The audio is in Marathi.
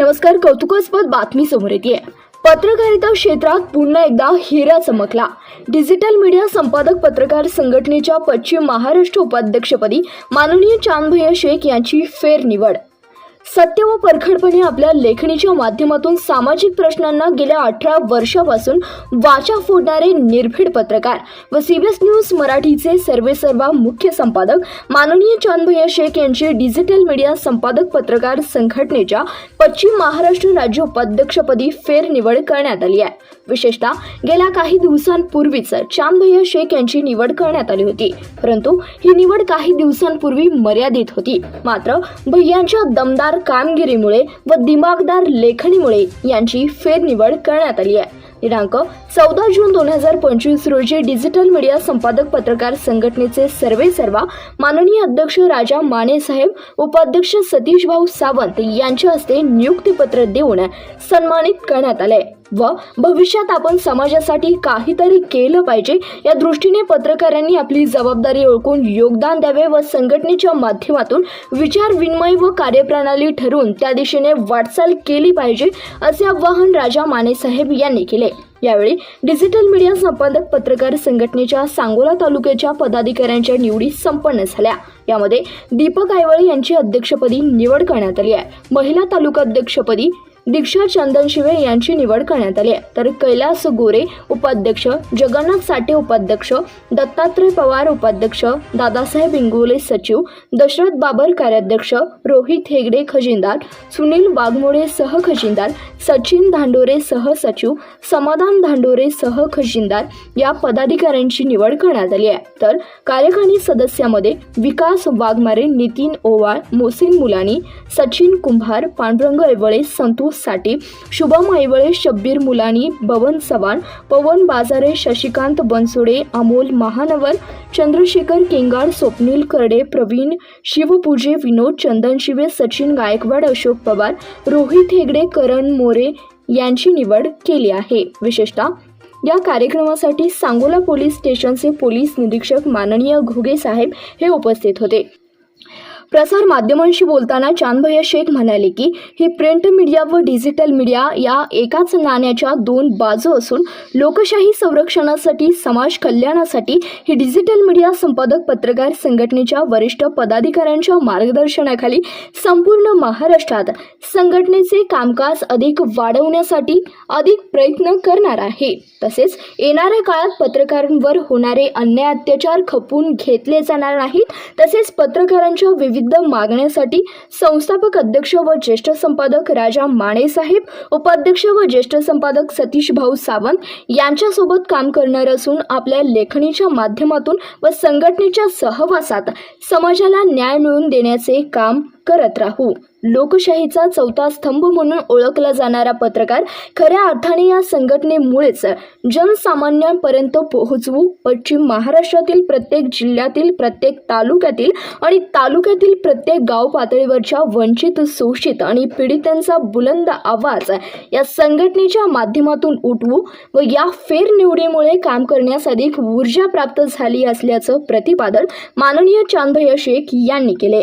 नमस्कार कौतुकास्पद बातमी समोर येते पत्रकारिता क्षेत्रात पुन्हा एकदा हिरा चमकला. डिजिटल मीडिया संपादक पत्रकार संघटनेच्या पश्चिम महाराष्ट्र उपाध्यक्षपदी माननीय चांदभैया शेख यांची फेरनिवड. सत्य व परखडपणे आपल्या लेखणीच्या माध्यमातून सामाजिक प्रश्नांना गेल्या अठरा वर्षापासून वाचा फोडणारे निर्भीड पत्रकार व सीबीएस न्यूज मराठीचे सर्वेसर्वा मुख्य संपादक माननीय चांदभैया शेख यांचे डिजिटल मीडिया संपादक पत्रकार संघटनेच्या पश्चिम महाराष्ट्र राज्य उपाध्यक्षपदी फेरनिवड करण्यात आली आहे. विशेषतः गेल्या काही दिवसांपूर्वीच चांदभैया शेख यांची निवड करण्यात आली होती. परंतु ही निवड काही दिवसांपूर्वी मर्यादित होती. मात्र भैयांच्या दमदार कामगिरीमुळे व दिमागदार लेखणीमुळे यांची फेरनिवड करण्यात आली आहे. दिनांक चौदा जून दोन हजार पंचवीस रोजी डिजिटल मीडिया संपादक पत्रकार संघटनेचे सर्वे सर्वा माननीय अध्यक्ष राजा माने साहेब उपाध्यक्ष सतीश भाऊ सावंत यांच्या हस्ते नियुक्तीपत्र देऊन सन्मानित करण्यात आले. व भविष्यात आपण समाजासाठी काहीतरी केलं पाहिजे. या दृष्टीने पत्रकारांनी आपली जबाबदारी ओळखून योगदान द्यावे व संघटनेच्या माध्यमातून विचार विनिमय व कार्यप्रणाली ठरवून त्या दिशेने वाटचाल केली पाहिजे असे आवाहन राजा माने साहेब यांनी केले. यावेळी डिजिटल मीडिया संपादक पत्रकार संघटनेच्या सांगोला तालुक्याच्या पदाधिकाऱ्यांच्या निवडी संपन्न झाल्या. यामध्ये दीपक आयवळे यांची अध्यक्षपदी निवड करण्यात आली आहे. महिला तालुका अध्यक्षपदी दीक्षा चंदन शिवे यांची निवड करण्यात आली आहे. तर कैलास गोरे उपाध्यक्ष जगन्नाथ साठे उपाध्यक्ष दत्तात्रय पवार उपाध्यक्ष दादासाहेब इंगोले सचिव दशरथ बाबर कार्याध्यक्ष रोहित हेगडे खजिनदार सुनील वाघमोडे सह खजिनदार सचिन धांडोरे सह सचिव समाधान धांडोरे सह खजिनदार या पदाधिकाऱ्यांची निवड करण्यात आली आहे. तर कार्यकारिणी सदस्यामध्ये विकास वाघमारे नितीन ओवाळ मोसिन मुलानी सचिन कुंभार पांडुरंग ऐवळे संतोष साठी शुभम ऐवळे शब्बीर मुलानी बवन चव्हाण पवन बाजारे शशिकांत बनसोडे अमोल महानवर चंद्रशेखर केंगाड स्वप्नील करडे प्रवीण शिवपूजे विनोद चंदन शिवे सचिन गायकवाड अशोक पवार रोहित हेगडे करण मोरे यांची निवड केली आहे. विशेषतः या कार्यक्रमासाठी सांगोला पोलीस स्टेशनचे पोलीस निरीक्षक माननीय घुगे साहेब हे उपस्थित होते. प्रसार माध्यमांशी बोलताना चांदभैया शेख म्हणाले की ही प्रिंट मीडिया व डिजिटल मीडिया या एकाच नाण्याच्या दोन बाजू असून लोकशाही संरक्षणासाठी समाज कल्याणासाठी ही डिजिटल मीडिया संपादक पत्रकार संघटनेच्या वरिष्ठ पदाधिकाऱ्यांच्या मार्गदर्शनाखाली संपूर्ण महाराष्ट्रात संघटनेचे कामकाज अधिक वाढवण्यासाठी अधिक प्रयत्न करणार आहे. तसेच येणाऱ्या काळात पत्रकारांवर होणारे अन्याय अत्याचार खपून घेतले जाणार नाहीत. तसेच पत्रकारांच्या विविध मागण्यासाठी संस्थापक अध्यक्ष व ज्येष्ठ संपादक राजा माणेसाहेब उपाध्यक्ष व ज्येष्ठ संपादक सतीश भाऊ सावंत यांच्यासोबत काम करणार असून आपल्या लेखणीच्या माध्यमातून व संघटनेच्या सहवासात समाजाला न्याय मिळवून देण्याचे काम करत राहू. लोकशाहीचा चौथा स्तंभ म्हणून ओळखला जाणारा पत्रकार खऱ्या अर्थाने या संघटनेमुळेच जनसामान्यांपर्यंत पोहोचवू पश्चिम महाराष्ट्रातील प्रत्येक जिल्ह्यातील प्रत्येक तालुक्यातील आणि तालुक्यातील प्रत्येक गाव पातळीवरच्या वंचित शोषित आणि पीडितांचा बुलंद आवाज या संघटनेच्या माध्यमातून उठवू व या फेरनिवडीमुळे काम करण्यास अधिक ऊर्जा प्राप्त झाली असल्याचं प्रतिपादन माननीय चांदभैया शेख यांनी केले.